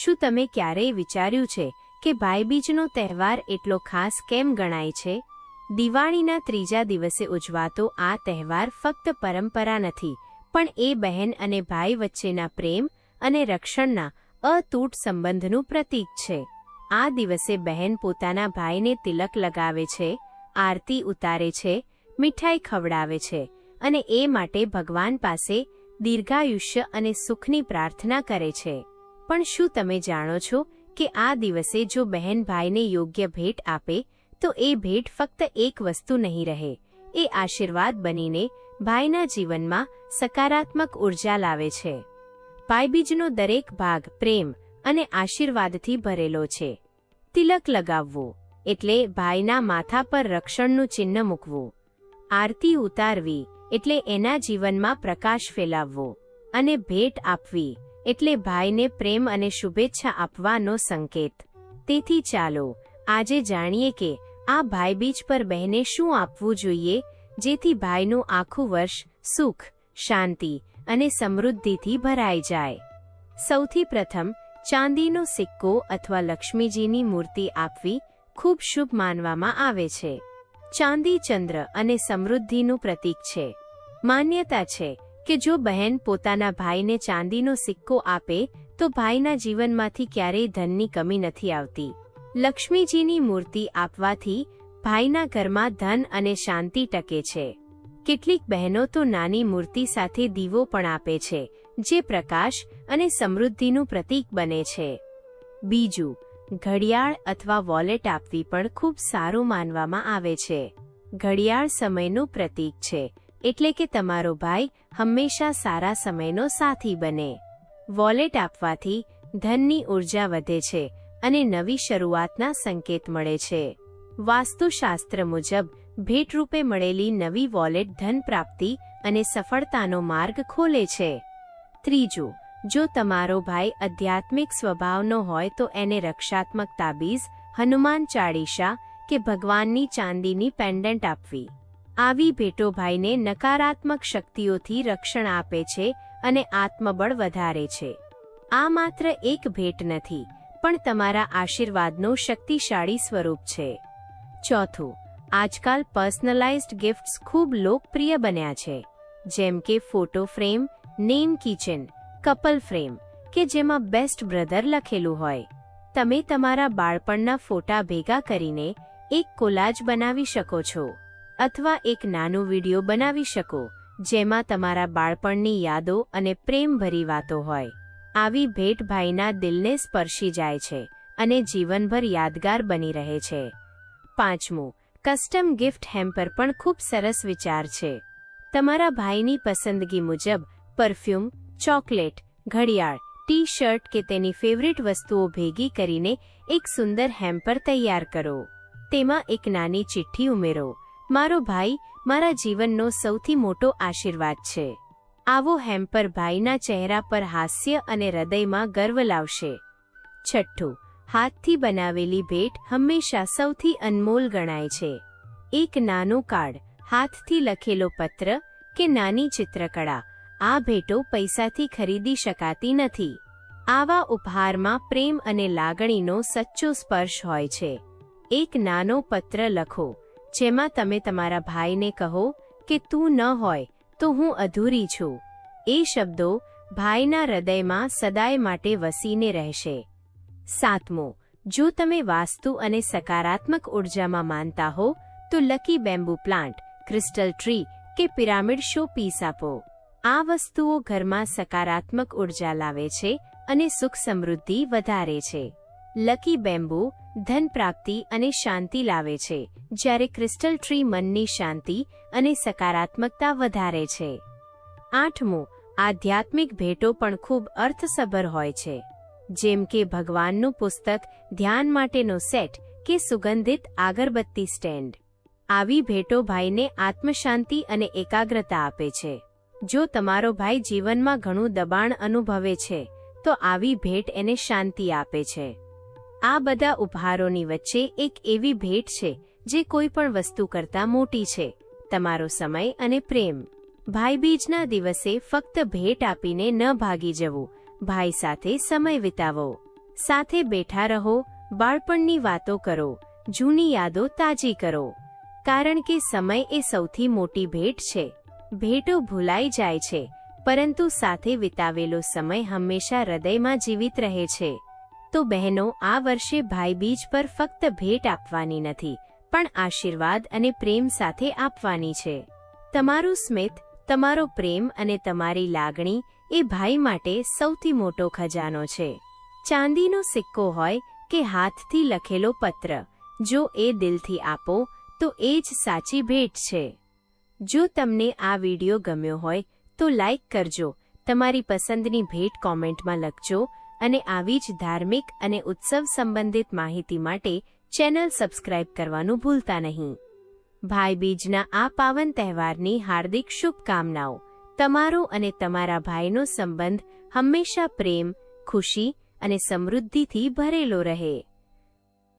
શું તમે ક્યારેય વિચાર્યું છે કે ભાઈબીજનો તહેવાર એટલો ખાસ કેમ ગણાય છે? દિવાળીના ત્રીજા દિવસે ઉજવાતો આ તહેવાર ફક્ત પરંપરા નથી, પણ એ બહેન અને ભાઈ વચ્ચેના પ્રેમ અને રક્ષણના અતૂટ સંબંધનું પ્રતીક છે. આ દિવસે બહેન પોતાના ભાઈને તિલક લગાવે છે, આરતી ઉતારે છે, મીઠાઈ ખવડાવે છે અને એ માટે ભગવાન પાસે દીર્ઘાયુષ્ય અને સુખની પ્રાર્થના કરે છે. પણ શું તમે જાણો છો કે આ દિવસે જો બહેન ભાઈને યોગ્ય ભેટ આપે, તો એ ભેટ ફક્ત એક વસ્તુ નહીં રહે, એ આશીર્વાદ બનીને ભાઈના જીવનમાં સકારાત્મક ઊર્જા લાવે છે. ભાઈબીજનો દરેક ભાગ પ્રેમ અને આશીર્વાદથી ભરેલો છે. તિલક લગાવવું એટલે ભાઈના માથા પર રક્ષણનું ચિહ્ન મૂકવું. આરતી ઉતારવી એટલે એના જીવનમાં પ્રકાશ ફેલાવવો અને ભેટ આપવી એટલે ભાઈને પ્રેમ અને શુભેચ્છા આપવાનો સંકેત. તેથી ચાલો, આજે જાણીએ કે આ ભાઈબીજ પર બહેને શું આપવું જોઈએ, જેથી ભાઈનું આખું વર્ષ સુખ, શાંતિ અને સમૃદ્ધિથી ભરાઈ જાય. સૌથી પ્રથમ, ચાંદીનો સિક્કો અથવા લક્ષ્મીજીની મૂર્તિ આપવી ખૂબ શુભ માનવામાં આવે છે. ચાંદી ચંદ્ર અને સમૃદ્ધિનું પ્રતીક છે. માન્યતા છે કે જો બહેન પોતાના ભાઈને ચાંદીનો સિક્કો આપે, તો ભાઈના જીવનમાંથી ક્યારેય ધનની કમી નથી આવતી. લક્ષ્મીજીની મૂર્તિ આપવાથી ભાઈના ઘરમાં ધન અને શાંતિ ટકે છે. કેટલીક બહેનો તો નાની મૂર્તિ સાથે દીવો પણ આપે છે, જે પ્રકાશ અને સમૃદ્ધિનું પ્રતીક બને છે. બીજું, ઘડિયાળ અથવા વોલેટ આપવી પણ ખૂબ સારું માનવામાં આવે છે. ઘડિયાળ સમયનું પ્રતીક છે એટલે કે તમારો ભાઈ હંમેશા સારા સમયનો સાથી બને. વોલેટ આપવાથી ધનની ઊર્જા વધે છે અને નવી શરૂઆતના સંકેત મળે છે. વાસ્તુશાસ્ત્ર મુજબ, ભેટરૂપે મળેલી નવી વોલેટ ધન પ્રાપ્તિ અને સફળતાનો માર્ગ ખોલે છે. ત્રીજું, જો તમારો ભાઈ આધ્યાત્મિક સ્વભાવનો હોય તો એને રક્ષાત્મક તાબીઝ હનુમાન ચાળીસા કે ભગવાનની ચાંદીની પેન્ડન્ટ આપવી. આવી ભેટો ભાઈને નકારાત્મક શક્તિઓથી રક્ષણ આપે છે અને આત્મબળ વધારે છે. આ માત્ર એક ભેટ નથી, પણ તમારા આશીર્વાદનું શક્તિશાળી સ્વરૂપ છે. ચોથું, આજકાલ પર્સનલાઇઝ્ડ ગિફ્ટ્સ ખૂબ લોકપ્રિય બન્યા છે. જેમ કે photo frame, name kitchen, couple frame, કે જેમાં બેસ્ટ બ્રધર લખેલું હોય. તમે તમારા બાળપણના ફોટા ભેગા કરીને એક કોલાજ બનાવી શકો છો. અથવા એક નાનો વીડિયો બનાવી શકો, જેમાં તમારા બાળપણની યાદો અને પ્રેમભરી વાતો હોય. આવી ભેટ ભાઈના દિલને સ્પર્શી જાય છે અને જીવનભર યાદગાર બની રહે છે. પાંચમું, કસ્ટમ ગિફ્ટ હેમ્પર પણ ખૂબ સરસ વિચાર છે. તમારા ભાઈની પસંદગી મુજબ, પરફ્યુમ, ચોકલેટ, ઘડિયાળ ટી શર્ટ કે તેની ફેવરિટ વસ્તુઓ ભેગી કરીને એક સુંદર હેમ્પર તૈયાર કરો. તેમાં એક નાની ચિઠ્ઠી ઉમેરો. મારો ભાઈ મારા જીવનનો સૌથી મોટો આશીર્વાદ છે. આવો હેમ્પર ભાઈના ચહેરા પર હાસ્ય અને હૃદયમાં ગર્વ લાવશે. છઠ્ઠું, હાથથી બનાવેલી ભેટ હંમેશા સૌથી અનમોલ ગણાય છે. એક નાનું કાર્ડ, હાથથી લખેલો પત્ર કે નાની ચિત્રકળા, આ ભેટો પૈસાથી ખરીદી શકાતી નથી. આવા ઉપહારમાં પ્રેમ અને લાગણીનો સચ્ચો સ્પર્શ હોય છે. એક નાનો પત્ર લખો જેમાં તમે તમારા ભાઈને કહો કે તું ન હોય, તો હું અધૂરી છું. એ શબ્દો ભાઈના હૃદયમાં સદાય માટે વસીને રહેશે. સાતમો, જો તમે વાસ્તુ અને સકારાત્મક ઉર્જામાં માનતા હો, તો lucky bamboo plant, crystal tree કે પિરામિડ શો પીસ આપો. આ વસ્તુઓ ઘરમાં સકારાત્મક ઊર્જા લાવે છે અને સુખ સમૃદ્ધિ વધારે છે. લકી બેમ્બુ ધન પ્રાપ્તિ અને શાંતિ લાવે છે, જ્યારે ક્રિસ્ટલ ટ્રી મનની શાંતિ અને સકારાત્મકતા વધારે છે. આઠમું, આધ્યાત્મિક ભેટો પણ ખૂબ અર્થસભર હોય છે. જેમ કે ભગવાનનું પુસ્તક ધ્યાન માટેનો સેટ કે સુગંધિત આગરબત્તી સ્ટેન્ડ. આવી ભેટો ભાઈને આત્મશાંતિ અને એકાગ્રતા આપે છે. જો તમારો ભાઈ જીવનમાં ઘણું દબાણ અનુભવે છે, તો આવી ભેટ એને શાંતિ આપે છે. આ બધા ઉપહારોની વચ્ચે એક એવી ભેટ છે, જે કોઈ પણ વસ્તુ કરતાં મોટી છે, તમારો સમય અને પ્રેમ. ભાઈબીજના દિવસે ફક્ત ભેટ આપીને ન ભાગી જવું, ભાઈ સાથે સમય વિતાવો. સાથે બેઠા રહો, બાળપણની વાતો કરો, જૂની યાદો તાજી કરો. કારણ કે સમય એ સૌથી મોટી ભેટ છે. ભેટો ભૂલાઈ જાય છે, પરંતુ સાથે વિતાવેલો સમય હંમેશા હૃદયમાં જીવિત રહે છે. તો બહેનો, આ વર્ષે ભાઈબીજ પર ફક્ત ભેટ આપવાની નથી, પણ આશીર્વાદ અને પ્રેમ સાથે આપવાની છે. તમારું સ્મિત, તમારો પ્રેમ અને તમારી લાગણી એ ભાઈ માટે સૌથી મોટો ખજાનો છે. ચાંદીનો સિક્કો હોય કે હાથથી લખેલો પત્ર, જો એ દિલથી આપો, તો એ જ સાચી ભેટ છે. જો તમને આ વિડિયો ગમ્યો હોય, તો લાઈક કરજો, તમારી પસંદની ભેટ કોમેન્ટમાં લખજો અને આવી જ ધાર્મિક અને ઉત્સવ સંબંધિત માહિતી માટે ચેનલ સબસ્ક્રાઇબ કરવાનું ભૂલતા નહીં. ભાઈબીજના આ પાવન તહેવારની હાર્દિક શુભકામનાઓ. તમારો અને તમારા ભાઈનો સંબંધ હંમેશા પ્રેમ, ખુશી અને સમૃદ્ધિથી ભરેલો રહે.